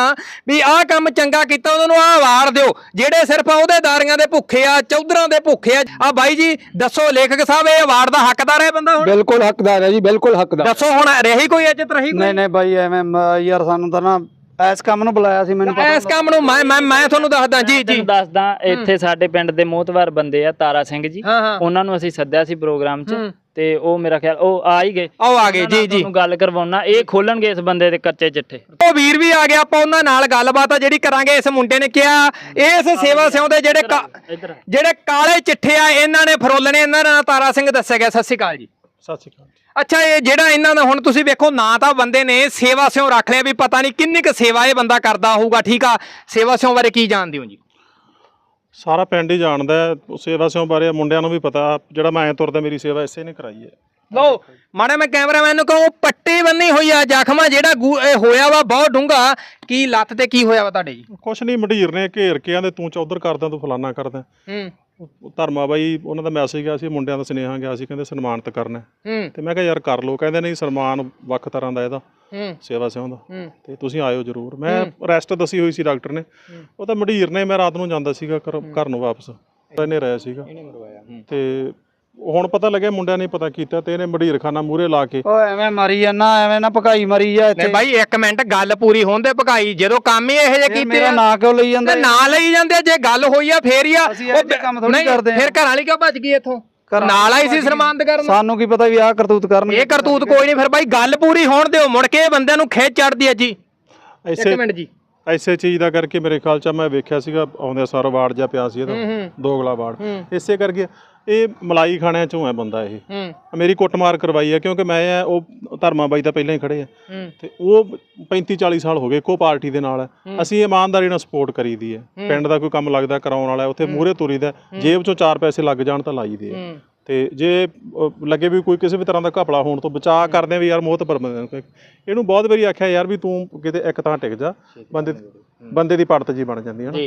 ਵੀ ਆਹ ਕੰਮ ਚੰਗਾ ਕੀਤਾ ਉਹਨਾਂ ਨੂੰ ਆਹ ਅਵਾਰਡ ਦਿਓ। ਜਿਹੜੇ ਸਿਰਫ ਅਹੁਦੇਦਾਰੀਆਂ ਦੇ ਭੁੱਖੇ ਆ ਚੌਧਰਾਂ ਦੇ ਭੁੱਖੇ ਆ ਆ ਬਾਈ ਜੀ ਦੱਸੋ ਲੇਖਕ ਸਾਹਿਬ ਇਹ ਅਵਾਰਡ ਦਾ ਹੱਕਦਾਰ ਹੈ ਬੰਦਾ ਹੁਣ? ਬਿਲਕੁਲ ਹੱਕਦਾਰ ਹੈ ਜੀ ਬਿਲਕੁਲ ਹੱਕਦਾਰ। ਦੱਸੋ ਹੁਣ ਰਹੀ ਕੋਈ ਇੱਜ਼ਤ ਰਹੀ ਕੋਈ? ਨਹੀਂ ਨਹੀਂ ਬਾਈ ਐਵੇਂ ਮ- ਯਾਰ ਸਾਨੂੰ ਤਾਂ ਨਾ ਐਸ ਕੰਮ ਨੂੰ ਬੁਲਾਇਆ ਸੀ ਮੈਨੂੰ ਪਤਾ ਇਸ ਕੰਮ ਨੂੰ ਮੈਂ ਮੈਂ ਮੈਂ ਤੁਹਾਨੂੰ ਦੱਸਦਾ ਜੀ ਜੀ। ਦੱਸਦਾ ਇੱਥੇ ਸਾਡੇ ਪਿੰਡ ਦੇ ਮੋਹਤਵਾਰ ਬੰਦੇ ਆ ਤਾਰਾ ਸਿੰਘ ਜੀ। ਹਾਂ, ਹਾਂ। ਉਹਨਾਂ ਨੂੰ ਅਸੀਂ ਸੱਦਿਆ ਸੀ ਪ੍ਰੋਗਰਾਮ 'ਚ ਤੇ ਉਹ ਮੇਰਾ ਖਿਆਲ ਉਹ ਆ ਹੀ ਗਏ। ਆਓ ਆ ਗਏ ਜੀ ਜੀ। ਤੁਹਾਨੂੰ ਗੱਲ ਕਰਵਾਉਣਾ ਇਹ ਖੋਲਣਗੇ ਇਸ ਬੰਦੇ ਦੇ ਕੱਚੇ ਚਿੱਠੇ। ਉਹ ਵੀਰ ਵੀ ਆ ਗਿਆ ਆਪਾਂ ਉਹਨਾਂ ਨਾਲ ਗੱਲਬਾਤ ਆ ਜਿਹੜੀ ਕਰਾਂਗੇ ਇਸ ਮੁੰਡੇ ਨੇ ਕਿਹਾ ਇਸ ਸੇਵਾ ਸਿਉਂ ਦੇ ਜਿਹੜੇ ਕਾ- ਇੱਧਰ ਜਿਹੜੇ ਕਾਲੇ ਚਿੱਠੇ ਆ ਇਹਨਾਂ ਨੇ ਫਰੋਲਣੇ ਇਹਨਾਂ ਦਾ ਨਾਂ ਤਾਰਾ ਸਿੰਘ ਦੱਸਿਆ ਗਿਆ। ਸਤਿ ਸ਼੍ਰੀ ਅਕਾਲ ਜੀ। ਸਤਿ ਸ਼੍ਰੀ ਅਕਾਲ। ਅੱਛਾ ਇਹ ਜਿਹੜਾ ਇਹਨਾਂ ਦਾ ਹੁਣ ਤੁਸੀਂ ਵੇਖੋ ਨਾਂ ਤਾਂ ਬੰਦੇ ਨੇ ਸੇਵਾ ਸਿਉਂ ਰੱਖ ਲਿਆ ਵੀ ਪਤਾ ਨਹੀਂ ਕਿੰਨੀ ਕੁ ਸੇਵਾ ਇਹ ਬੰਦਾ ਕਰਦਾ ਹੋਊਗਾ ਠੀਕ ਆ? ਸੇਵਾ ਸਿਉਂ ਬਾਰੇ ਕੀ ਜਾਣਦੇ ਹੋ ਜੀ? ਸਾਰਾ ਪਿੰਡ ਹੀ ਜਾਣਦਾ ਹੈ ਸੇਵਾ ਸਿਉਂ ਬਾਰੇ ਮੁੰਡਿਆਂ ਨੂੰ ਵੀ ਪਤਾ ਜਿਹੜਾ ਮੈਂ ਐਂ ਤੁਰਦਾ ਮੇਰੀ ਸੇਵਾ ਇਸੇ ਨੇ ਕਰਾਈ ਹੈ। ਲੋ ਮਾੜੇ ਮੈਂ ਕੈਮਰਾਮੈਨ ਨੂੰ ਕਹੂੰ ਪੱਟੀ ਬੰਨੀ ਹੋਈ ਆ ਜ਼ਖਮਾ ਜਿਹੜਾ ਹੋਇਆ ਵਾ ਬਹੁਤ ਡੂੰਘਾ। ਕੀ ਲੱਤ ਤੇ ਕੀ ਹੋਇਆ ਵਾ ਤੁਹਾਡੇ ਜੀ? ਕੁਛ ਨਹੀਂ ਮੰਡੀਰ ਨੇ ਘੇਰ ਕੇ ਆਂਦੇ ਤੂੰ ਚੌਧਰ ਕਰਦਾ ਤੂੰ ਫਲਾਨਾ ਕਰਦਾ। ਧਰਮਾ ਬਾਈ ਉਹਨਾਂ ਦਾ ਮੈਸੇਜ ਗਿਆ ਸੀ ਮੁੰਡਿਆਂ ਦਾ ਸੁਨੇਹਾ ਗਿਆ ਸੀ ਕਹਿੰਦੇ ਸਨਮਾਨਿਤ ਕਰਨਾ ਹੈ। ਹੂੰ। ਤੇ ਮੈਂ ਕਿਹਾ ਯਾਰ ਕਰ ਲੋ ਕਹਿੰਦੇ ਨਹੀਂ ਸਨਮਾਨ ਵੱਖ ਤਰ੍ਹਾਂ ਦਾ ਇਹਦਾ ਹੂੰ। ਸੇਵਾ ਸਿਉਂ ਦਾ। ਹੂੰ। ਤੇ ਤੁਸੀਂ ਆਇਓ ਜ਼ਰੂਰ। ਮੈਂ ਰੈਸਟ ਦੱਸੀ ਹੋਈ ਸੀ ਡਾਕਟਰ ਨੇ। ਉਹ ਤਾਂ ਮੰਡੀਰ ਨੇ ਮੈਂ ਰਾਤ ਨੂੰ ਜਾਂਦਾ ਸੀਗਾ ਘਰ ਘਰ ਨੂੰ ਵਾਪਸ। ਇਹਨੇ ਰਹਿ ਸੀਗਾ। ਤੇ ਹੁਣ ਪਤਾ ਲੱਗਿਆ ਮੁੰਡਿਆਂ ਨੇ ਪਤਾ ਕੀਤਾ ਤੇ ਇਹਨੇ ਮੰਡੀਰ ਖਾਨਾ ਮੂਰੇ ਲਾ ਕੇ ਓ ਐਵੇਂ ਮਰੀ ਜਾਂਦਾ ਐਵੇਂ ਨਾ ਭਕਾਈ ਮਰੀ ਜਾ ਇੱਥੇ। ਨਹੀਂ ਬਾਈ ਇੱਕ ਮਿੰਟ ਗੱਲ ਪੂਰੀ ਹੋਣ ਦੇ ਭਗਾਈ ਜਦੋਂ ਕੰਮ ਹੀ ਇਹੋ ਜਿਹੇ ਇਹ ਕੀਤੇ ਮੇਰਾ ਆ ਨਾਂ ਕਿਉਂ ਲਈ ਜਾਂਦਾ? ਤੇ ਨਾਂ ਲਈ ਜਾਂਦੇ ਆ, ਜੇ ਗੱਲ ਹੋਈ ਆ ਫੇਰ ਹੀ ਆ। ਅਸੀਂ ਇਹੋ ਜਿਹੇ ਕੰਮ ਥੋੜ੍ਹੀ ਨਹੀਂ, ਕਰਦੇ ਆ। ਫਿਰ ਘਰ ਵਾਲੀ ਕਿਉਂ ਭੱਜ ਗਈ ਇੱਥੋਂ? ਘਰਾਂ ਨਾਲ ਆਈ ਸੀ ਸਨਮਾਨਿਤ ਕਰਨ। ਸਾਨੂੰ ਕੀ ਪਤਾ ਵੀ ਆਹ ਕਰਤੂਤ ਕਰਨਗੇ ਇਹ ਕਰਤੂਤ ਕੋਈ ਨਹੀਂ ਫਿਰ ਬਾਈ ਗੱਲ ਪੂਰੀ ਹੋਣ ਦਿਓ ਮੁੜ ਕੇ ਇਹ ਬੰਦਿਆਂ ਨੂੰ ਖੇਚ ਚੜਦੀ ਹੈ ਜੀ। ਇੱਕ ਐਸੇ ਮਿੰਟ ਜੀ। ਐਸੇ ਚੀਜ਼ ਦਾ ਕਰਕੇ ਮੇਰੇ ਖਿਆਲ ਚ ਮੈਂ ਵੇਖਿਆ ਸੀਗਾ ਆਉਂਦੇ ਸਾਰ ਵਾਰਡ ਜਾਂ ਪਿਆ ਸੀ ਇਹਦਾ। ਦੋਗਲਾ ਵਾਰਡ। ਇਸੇ ਕਰਕੇ ਇਹ ਮਲਾਈ ਖਾਣਿਆਂ ਚੋਂ ਹੈ ਬੰਦਾ ਇਹ। ਹੂੰ। ਮੇਰੀ ਕੁੱਟਮਾਰ ਕਰਵਾਈ ਹੈ ਕਿਉਂਕਿ ਮੈਂ ਆ ਉਹ ਧਰਮਾ ਬਾਈ ਤਾਂ ਪਹਿਲਾਂ ਹੀ ਖੜੇ ਆ। ਹੂੰ। ਤੇ ਉਹ 35 40 ਸਾਲ ਹੋ ਗਏ ਇੱਕੋ ਪਾਰਟੀ ਦੇ ਨਾਲ। ਹੈ। ਅਸੀਂ ਇਮਾਨਦਾਰੀ ਨਾਲ ਸਪੋਰਟ ਕਰੀਦੀ ਹੈ। ਪਿੰਡ ਦਾ ਕੋਈ ਕੰਮ ਲੱਗਦਾ ਕਰਾਉਣ ਵਾਲਾ ਉੱਥੇ ਮੂਹਰੇ ਤੁਰੀਦਾ ਜੇਬ ਚੋਂ ਚਾਰ ਪੈਸੇ ਲੱਗ ਜਾਣ ਤਾਂ ਲਾਈਦੇ ਆ। ਤੇ ਜੇ ਲੱਗੇ ਵੀ ਕੋਈ ਕਿਸੇ ਵੀ ਤਰ੍ਹਾਂ ਦਾ ਘਪਲਾ ਹੋਣ ਤੋਂ ਬਚਾਅ ਕਰਦੇ ਆ ਵੀ ਯਾਰ ਮੋਹਤ ਪਰ ਇਹਨੂੰ ਬਹੁਤ ਵਾਰੀ ਆਖਿਆ ਯਾਰ ਵੀ ਤੂੰ ਕਿਤੇ ਇੱਕ ਤਾਂ ਟਿਕ ਜਾ ਬੰਦੇ ਬੰਦੇ ਦੀ ਪੜਤ ਜੀ ਬਣ ਜਾਂਦੀ ਹੈ ਨਾ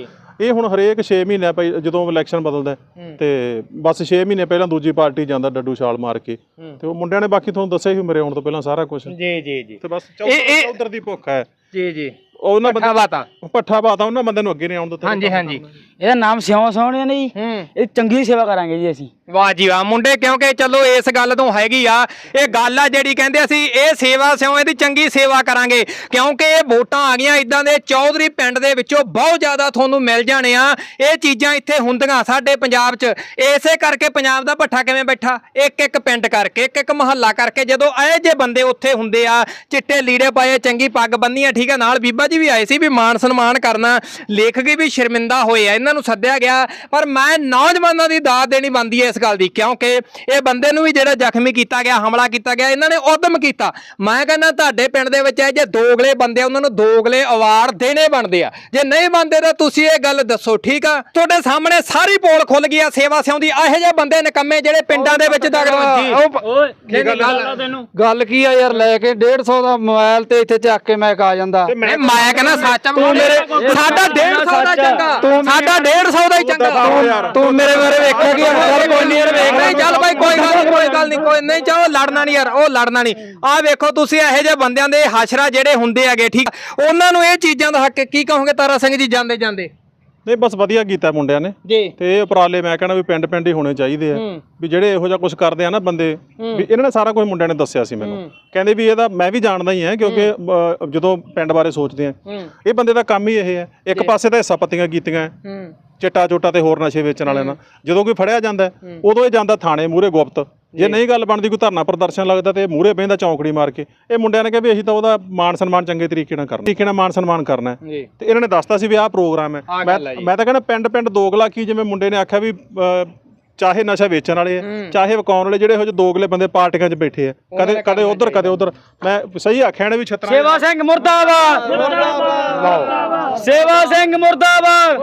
ਇਹ ਹੁਣ ਹਰੇਕ 6 ਮਹੀਨੇ ਪਈ ਜਦੋਂ ਇਲੈਕਸ਼ਨ ਬਦਲਦਾ ਹੈ, ਤੇ ਬਸ 6 ਮਹੀਨੇ ਪਹਿਲਾਂ ਦੂਜੀ ਪਾਰਟੀ ਜਾਂਦਾ ਡੱਡੂ ਛਾਲ ਮਾਰ ਕੇ। ਤੇ ਉਹ ਮੁੰਡਿਆਂ ਨੇ ਬਾਕੀ ਤੁਹਾਨੂੰ ਦੱਸਿਆ ਹੀ ਮੇਰੇ ਆਉਣ ਤੋਂ ਪਹਿਲਾਂ ਸਾਰਾ ਕੁਝ ਜੀ ਜੀ ਜੀ। ਤੇ ਬਸ ਇਹ- ਇਹ- ਚੌਧਰ ਦੀ ਭੁੱਖ ਹੈ। ਜੀ ਜੀ। ਉਹਨਾਂ ਪੱਠਾ ਬਾਤਾ। ਪੱਠਾ ਬਾਤਾ ਉਹਨਾਂ ਬੰਦੇ ਨੂੰ ਅੱਗੇ ਨਹੀਂ ਆਉਣ ਦਿੱਤਾ। ਹਾਂਜੀ ਹਾਂਜੀ। ਇਹਦਾ ਨਾਮ ਸਿਉਂ ਸੋਹਣਿਆ ਨੇ ਜੀ ਹੂੰ। ਇਹ ਚੰਗੀ ਸੇਵਾ ਕਰਾਂਗੇ ਜੀ ਅਸੀਂ। ਵਾਹ ਜੀ ਵਾਹ। ਮੁੰਡੇ ਕਿਉਂਕਿ ਚਲੋ ਇਸ ਗੱਲ ਤੋਂ ਹੈਗੀ ਆ ਇਹ ਗੱਲ ਆ ਜਿਹੜੀ ਕਹਿੰਦੇ ਅਸੀਂ ਇਹ ਸੇਵਾ ਸਿਉਂ ਇਹਦੀ ਚੰਗੀ ਸੇਵਾ ਕਰਾਂਗੇ। ਕਿਉਂਕਿ ਇਹ ਵੋਟਾਂ ਆ ਗਈਆਂ ਇਦਾਂ ਦੇ ਚੌਧਰੀ ਪਿੰਡ ਦੇ ਵਿੱਚੋਂ ਬਹੁਤ ਜ਼ਿਆਦਾ ਤੁਹਾਨੂੰ ਮਿਲ ਜਾਣੇ ਆ। ਇਹ ਚੀਜ਼ਾਂ ਇੱਥੇ ਹੁੰਦੀਆਂ ਸਾਡੇ ਪੰਜਾਬ 'ਚ। ਇਸੇ ਕਰਕੇ ਪੰਜਾਬ ਦਾ ਭੱਠਾ ਕਿਵੇਂ ਬੈਠਾ? ਇੱਕ ਇੱਕ ਪਿੰਡ ਕਰਕੇ ਇੱਕ ਇੱਕ ਮਹੱਲਾ ਕਰਕੇ ਜਦੋਂ ਇਹ ਜੇ ਬੰਦੇ ਉੱਥੇ ਹੁੰਦੇ ਆ ਚਿੱਟੇ ਲੀੜੇ ਪਾਏ ਚੰਗੀ ਪੱਗ ਬੰਨੀਆਂ ਠੀਕ ਆ ਨਾਲ ਬੀਬਾ ਜੀ ਵੀ ਆਏ ਸੀ ਵੀ ਮਾਨ ਸਨਮਾਨ ਕਰਨਾ ਲੇਖਕ ਵੀ ਸ਼ਰਮਿੰਦਾ ਹੋਏ ਆ ਇਹਨਾਂ ਨੂੰ ਸੱਦਿਆ ਗਿਆ ਪਰ ਮੈਂ ਨੌਜਵਾਨਾਂ ਦੀ ਦਾਤ ਦੇਣੀ ਬੰਦੀ ਹੈ ਇਸ ਗੱਲ ਦੀ ਕਿਉਂਕਿ ਇਹ ਬੰਦੇ ਨੂੰ ਵੀ ਜਿਹੜਾ ਜ਼ਖਮੀ ਕੀਤਾ ਗਿਆ ਹਮਲਾ ਕੀਤਾ ਗਿਆ ਇਹਨਾਂ ਨੇ ਉਦਮ ਕੀਤਾ। ਮੈਂ ਕਹਿੰਦਾ ਤੁਹਾਡੇ ਪਿੰਡ ਦੇ ਵਿੱਚ ਇਹ ਜੇ ਦੋਗਲੇ ਬੰਦੇ ਆ, ਉਹਨਾਂ ਨੂੰ ਦੋਗਲੇ ਅਵਾਰਡ ਦੇਣੇ ਬਣਦੇ ਆ। ਜੇ ਨਹੀਂ ਬਣਦੇ ਤਾਂ ਤੁਸੀਂ ਇਹ ਗੱਲ ਦੱਸੋ ਠੀਕ ਆ? ਤੁਹਾਡੇ ਸਾਹਮਣੇ ਸਾਰੀ ਪੋਲ ਖੁੱਲ ਗਈ ਆ ਸੇਵਾ ਸਿਉਂ ਦੀ ਇਹੋ ਜਿਹੇ ਬੰਦੇ ਨਿਕੰਮੇ ਜਿਹੜੇ ਪਿੰਡਾਂ ਦੇ ਵਿੱਚ ਕੀ ਗੱਲ ਆ ਤੈਨੂੰ। ਗੱਲ ਕੀ ਆ ਯਾਰ ਲੈ ਕੇ 150 ਦਾ ਮੋਬਾਈਲ ਤੇ ਇੱਥੇ ਚੱਕ ਕੇ ਮੈਕ ਆ ਜਾਂਦਾ। ਮੈਂ ਕਹਿੰਦਾ ਸੱਚ ਤੂੰ ਮੇਰੇ ਸਾਡਾ 150 ਦਾ ਚੰਗਾ। ਸਾਡਾ 150 ਦਾ ਹੀ ਚੰਗਾ। ਤੂੰ ਮੇਰੇ ਬਾਰੇ ਵੇਖਿਆ ਕੀ ਚੱਲ ਕੋਈ ਨਹੀਂ ਯਾਰ ਵੇਖ ਨਹੀਂ ਚੱਲ ਭਾਈ ਕੋਈ ਗੱਲ ਨਹੀਂ ਕੋਈ ਗੱਲ ਨਹੀਂ ਕੋਈ ਨਹੀਂ ਚਾਹੋ ਲੜਨਾ ਨਹੀਂ ਯਾਰ ਉਹ ਲੜਨਾ ਨਹੀਂ ਆਹ ਵੇਖੋ ਤੁਸੀਂ ਇਹੋ ਜਿਹੇ ਬੰਦਿਆਂ ਦੇ ਹਾਸ਼ਰਾ ਜਿਹੜੇ ਹੁੰਦੇ ਹੈਗੇ ਠੀਕ ਉਹਨਾਂ ਨੂੰ ਇਹ ਚੀਜ਼ਾਂ ਦਾ ਹੱਕ ਕੀ ਕਹੋਗੇ ਤਾਰਾ ਸਿੰਘ ਜੀ ਜਾਂਦੇ ਜਾਂਦੇ। ਨਹੀਂ ਬਸ ਵਧੀਆ ਕੀਤਾ ਮੁੰਡਿਆਂ ਨੇ। ਜੀ। ਤੇ ਇਹ ਉਪਰਾਲੇ ਮੈਂ ਕਹਿੰਦਾ ਵੀ ਪਿੰਡ ਪਿੰਡ ਹੀ ਹੋਣੇ ਚਾਹੀਦੇ ਆ। ਵੀ ਜਿਹੜੇ ਇਹੋ ਜਿਹਾ ਕੁਝ ਕਰਦੇ ਆ ਨਾ ਬੰਦੇ ਵੀ ਇਹਨਾਂ ਨੇ ਸਾਰਾ ਕੁਝ ਮੁੰਡਿਆਂ ਨੇ ਦੱਸਿਆ ਸੀ ਮੈਨੂੰ। ਕਹਿੰਦੇ ਵੀ ਇਹਦਾ ਮੈਂ ਵੀ ਜਾਣਦਾ ਹੀ ਹਾਂ ਕਿਉਂਕਿ ਅਹ, ਜਦੋਂ ਪਿੰਡ ਬਾਰੇ ਸੋਚਦੇ ਆ। ਇਹ ਬੰਦੇ ਦਾ ਕੰਮ ਹੀ ਇਹ ਹੈ ਇੱਕ ਪਾਸੇ ਤਾਂ ਹਿੱਸਾ ਪੱਤੀਆਂ ਕੀਤੀਆਂ ਚਿੱਟਾ ਚੋਟਾ ਤੇ ਹੋਰ ਨਸ਼ੇ ਵੇਚਣ ਵਾਲਿਆਂ ਨਾਲ। ਜਦੋਂ ਕੋਈ ਫੜਿਆ ਜਾਂਦਾ ਹੈ, ਉਦੋਂ ਇਹ ਜਾਂਦਾ ਥਾਣੇ ਮੂਹਰੇ ਗੁਪਤ। ਜੇ ਨਹੀਂ ਗੱਲ ਬਣਦੀ ਕੋਈ ਧਰਨਾ ਪ੍ਰਦਰਸ਼ਨ ਲੱਗਦਾ ਤੇ ਮੂਹਰੇ ਬਹਿੰਦਾ ਚੌਂਕੜੀ ਮਾਰ ਕੇ। ਇਹ ਮੁੰਡਿਆਂ ਨੇ ਕਿਹਾ ਵੀ ਅਸੀਂ ਤਾਂ ਉਹਦਾ ਮਾਨ ਸਨਮਾਨ ਚੰਗੇ ਤਰੀਕੇ ਨਾਲ ਕਰਨਾ। ਤਰੀਕੇ ਨਾਲ ਮਾਨ ਸਨਮਾਨ ਕਰਨਾ ਹੈ। ਜੀ। ਤੇ ਇਹਨਾਂ ਨੇ ਦੱਸਤਾ ਸੀ ਵੀ ਆਹ ਪ੍ਰੋਗਰਾਮ ਹੈ। ਆਹ ਮੈਂ ਗੱਲ ਹੈ ਜੀ। ਮੈਂ ਤਾਂ ਕਹਿੰਦਾ ਪਿੰਡ ਪਿੰਡ ਦੋਗਲਾ ਕੀ ਜਿਵੇਂ ਮੁੰਡੇ ਨੇ ਆਖਿਆ ਵੀ ਅਹ, ਚਾਹੇ ਨਸ਼ਾ ਵੇਚਣ ਵਾਲੇ ਆ ਚਾਹੇ ਵਿਕਾਉਣ ਵਾਲੇ ਜਿਹੜੇ ਇਹੋ ਜਿਹੇ ਦੋਗਲੇ ਬੰਦੇ ਪਾਰਟੀਆਂ 'ਚ ਬੈਠੇ ਆ। ਕਦੇ ਕਦੇ ਉਧਰ ਕਦੇ ਉਧਰ। ਮੈਂ ਸਹੀ ਆਖਿਆ ਨੇ ਵੀ ਛਤਰਾ ਸੇਵਾ ਸਿੰਘ ਮੁਰਦਾਬਾਦ। ਸੇਵਾ ਸਿੰਘ ਮੁਰਦਾਬਾਦ।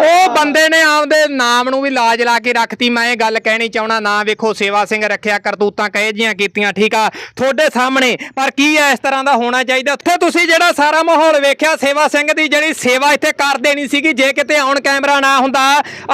ਉਹ ਬੰਦੇ ਨੇ ਆਪਦੇ ਨਾਮ ਨੂੰ ਵੀ ਲਾਜ ਲਾ ਕੇ ਰੱਖਤੀ। ਮੈਂ ਇਹ ਗੱਲ ਕਹਿਣੀ ਚਾਹਣਾ ਨਾ ਵੇਖੋ ਸੇਵਾ ਸਿੰਘ ਰੱਖਿਆ ਕਰਤੂਤਾਂ ਕਹੇ ਜੀਆਂ ਕੀਤੀਆਂ ਠੀਕ ਆ? ਤੁਹਾਡੇ ਸਾਹਮਣੇ ਪਰ ਕੀ ਹੈ ਇਸ ਤਰ੍ਹਾਂ ਦਾ ਹੋਣਾ ਚਾਹੀਦਾ? ਉੱਥੇ ਤੁਸੀਂ ਜਿਹੜਾ ਸਾਰਾ ਮਾਹੌਲ ਵੇਖਿਆ ਸੇਵਾ ਸਿੰਘ ਦੀ ਜਿਹੜੀ ਸੇਵਾ ਇੱਥੇ ਕਰ ਦੇਣੀ ਸੀਗੀ। ਜੇ ਕਿਤੇ ਆਉਣ ਕੈਮਰਾ ਨਾ ਹੁੰਦਾ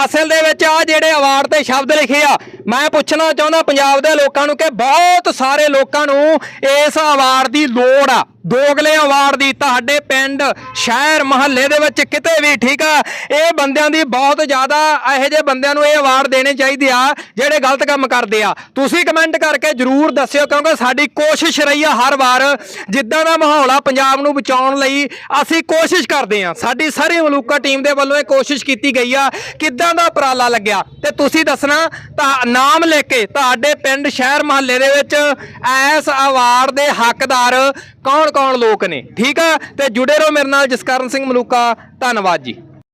ਅਸਲ ਦੇ ਵਿੱਚ ਆ ਜਿਹੜੇ ਅਵਾਰਡ ਤੇ ਸ਼ਬਦ ਲਿਖੇ ਆ। ਮੈਂ ਪੁੱਛਣਾ ਚਾਹੁੰਦਾ ਪੰਜਾਬ ਦੇ ਲੋਕਾਂ ਨੂੰ ਕਿ ਬਹੁਤ ਸਾਰੇ ਲੋਕਾਂ ਨੂੰ ਇਸ ਅਵਾਰਡ ਦੀ ਲੋੜ ਆ। ਦੋਗਲੇ ਅਵਾਰਡ ਦੀ ਤੁਹਾਡੇ ਪਿੰਡ, ਸ਼ਹਿਰ, ਮਹੱਲੇ ਦੇ ਵਿੱਚ ਕਿਤੇ ਵੀ, ਠੀਕ ਆ? ਇਹ ਬੰਦਿਆਂ ਦੀ ਬਹੁਤ ਜ਼ਿਆਦਾ ਇਹੋ ਜਿਹੇ ਬੰਦਿਆਂ ਨੂੰ ਇਹ ਅਵਾਰਡ ਦੇਣੇ ਚਾਹੀਦੇ ਆ, ਜਿਹੜੇ ਗਲਤ ਕੰਮ ਕਰਦੇ ਆ। ਤੁਸੀਂ ਕਮੈਂਟ ਕਰਕੇ ਜਰੂਰ ਦੱਸਿਓ, ਕਿਉਂਕਿ ਸਾਡੀ ਕੋਸ਼ਿਸ਼ ਰਹੀ ਆ ਹਰ ਵਾਰ, ਜਿੱਦਾਂ ਦਾ ਮਾਹੌਲ ਆ ਪੰਜਾਬ ਨੂੰ ਬਚਾਉਣ ਲਈ, ਅਸੀਂ ਕੋਸ਼ਿਸ਼ ਕਰਦੇ ਆ। ਸਾਡੀ ਸਾਰੀ ਮਲੂਕਾ ਟੀਮ ਦੇ ਵੱਲੋਂ ਇਹ ਕੋਸ਼ਿਸ਼ ਕੀਤੀ ਗਈ ਆ, ਕਿੱਦਾਂ ਦਾ ਉਪਰਾਲਾ ਲੱਗਿਆ? ਤੇ ਤੁਸੀਂ ਦੱਸਣਾ, ਤਾਂ ਨਾਮ ਲੈ ਕੇ ਤੁਹਾਡੇ ਪਿੰਡ ਸ਼ਹਿਰ ਮਹੱਲੇ ਦੇ ਵਿੱਚ ਇਸ ਅਵਾਰਡ ਦੇ ਹੱਕਦਾਰ ਕੌਣ ਕੌਣ ਲੋਕ ਨੇ? ਠੀਕ ਆ? ਤੇ ਜੁੜੇ ਰਹੋ ਮੇਰੇ ਨਾਲ ਜਸਕਰਨ ਸਿੰਘ ਮਲੂਕਾ। ਧੰਨਵਾਦ ਜੀ।